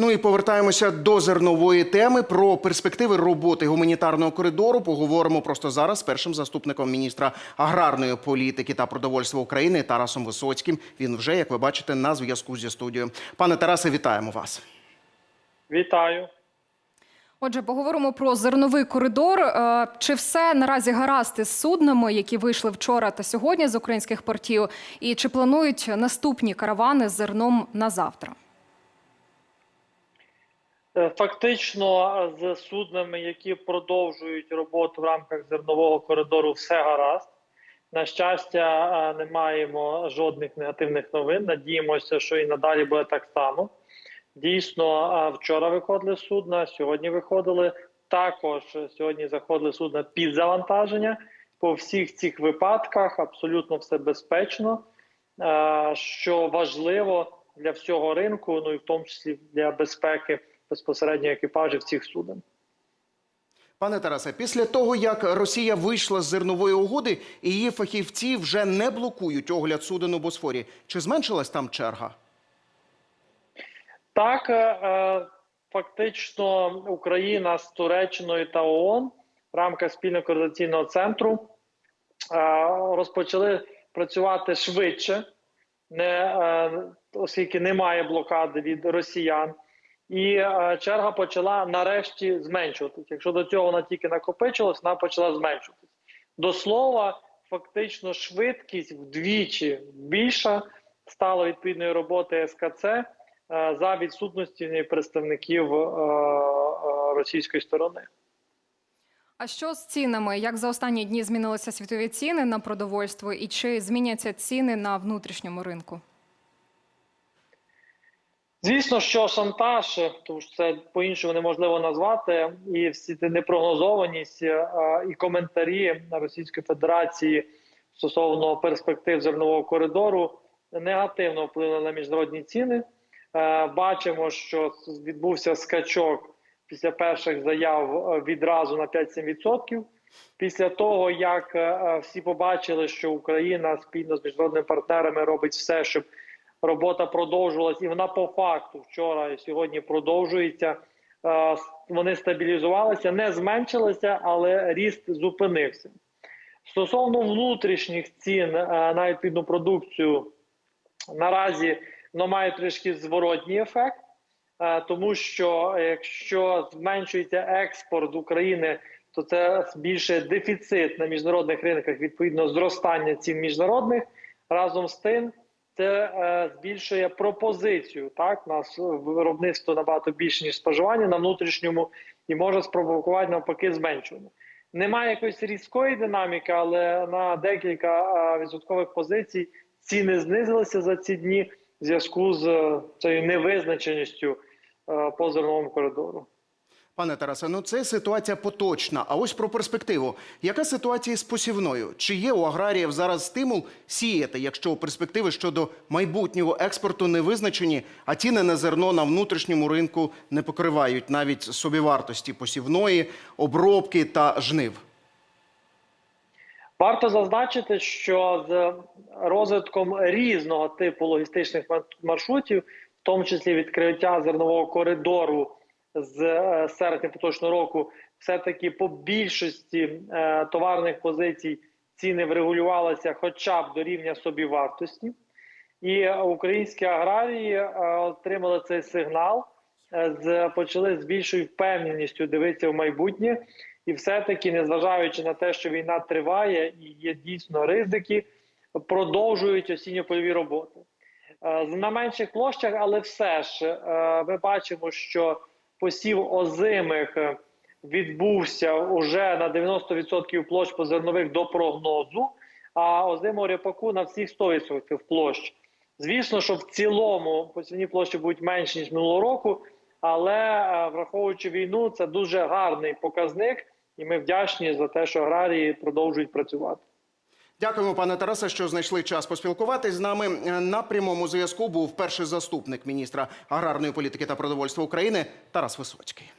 Ну і повертаємося до зернової теми про перспективи роботи гуманітарного коридору. Поговоримо просто зараз з першим заступником міністра аграрної політики та продовольства України Тарасом Висоцьким. Він вже, як ви бачите, на зв'язку зі студією. Пане Тарасе, вітаємо вас. Вітаю. Отже, поговоримо про зерновий коридор. Е, Чи все наразі гаразд із суднами, які вийшли вчора та сьогодні з українських портів, і чи планують наступні каравани з зерном на завтра? Е, Фактично, е, з суднами, які продовжують роботу в рамках зернового коридору, все гаразд. На щастя, е, не маємо жодних негативних новин. Надіємося, що і надалі буде так само. Дійсно, вчора виходили судна, сьогодні виходили. Також сьогодні заходили судна під завантаження. По всіх цих випадках абсолютно все безпечно, що важливо для всього ринку, ну і в тому числі для безпеки безпосередньо екіпажів цих суден. Пане Тарасе, після того як Росія вийшла з зернової угоди, і її фахівці вже не блокують огляд суден у Босфорі. Чи зменшилась там черга? Так, е, е, фактично Україна з Туреччиною та ООН в рамках спільного координаційного центру е, розпочали працювати швидше, не, оскільки немає блокади від росіян. І е, черга почала нарешті зменшуватися. Якщо до цього вона тільки накопичилась, вона почала зменшуватися. До слова, фактично, швидкість вдвічі більша стала відповідної роботи СКЦ е, за відсутності представників е, російської сторони. А що з цінами? Як за останні дні змінилися світові ціни на продовольство, і чи зміняться ціни на внутрішньому ринку? Звісно, що шантаж, тому що це по-іншому неможливо назвати, і всі ці непрогнозованість е, і коментарі Російської Федерації стосовно перспектив зернового коридору негативно вплинули на міжнародні ціни. Е, Бачимо, що відбувся скачок після перших заяв е, відразу на 5-7%. Після того, як всі побачили, що Україна спільно з міжнародними партнерами робить все, щоб робота продовжувалась, і вона по факту вчора і сьогодні продовжується. Е, Вони стабілізувалися, не зменшилися, але ріст зупинився. Стосовно внутрішніх цін е, на відповідну продукцію, наразі воно має трішки зворотній ефект, е, тому що якщо зменшується експорт України, то це збільшує дефіцит на міжнародних ринках, відповідно зростання цін міжнародних. Разом з тим, це е, збільшує пропозицію. Так, нас виробництво набагато більше ніж споживання на внутрішньому і може спровокувати навпаки зменшування. Немає якоїсь різкої динаміки, але на декілька е, відсоткових позицій ціни знизилися за ці дні в зв'язку з е, цією невизначеністю е, по зерновому коридору. Пане Тарасе, ну це ситуація поточна. А ось про перспективу. Яка ситуація з посівною? Чи є у аграріїв зараз стимул сіяти, якщо перспективи щодо майбутнього експорту не визначені, а ціни на зерно на внутрішньому ринку не покривають навіть собівартості посівної, обробки та жнив? Варто зазначити, що з розвитком різного типу логістичних маршрутів, в тому числі відкриття зернового коридору з е, серпня поточного року, все-таки по більшості е, товарних позицій ціни врегулювалися хоча б до рівня собівартості, і українські аграрії е, отримали цей сигнал, почали з більшою впевненістю дивитися в майбутнє. І все-таки, незважаючи на те, що війна триває і є дійсно ризики, продовжують осінньо-польові роботи. На менших площах, але все ж ми бачимо, що посів озимих е, відбувся уже на 90% площ позернових до прогнозу, а озимого ріпаку на всіх 100% площ. Звісно, що в цілому посівні площі будуть менші ніж минулого року, але е, враховуючи війну, це дуже гарний показник, і ми вдячні за те, що аграрії продовжують працювати. Дякуємо, пане Тарасе, що знайшли час поспілкуватись з нами. Е, На прямому зв'язку був перший заступник міністра аграрної політики та продовольства України Тарас Висоцький.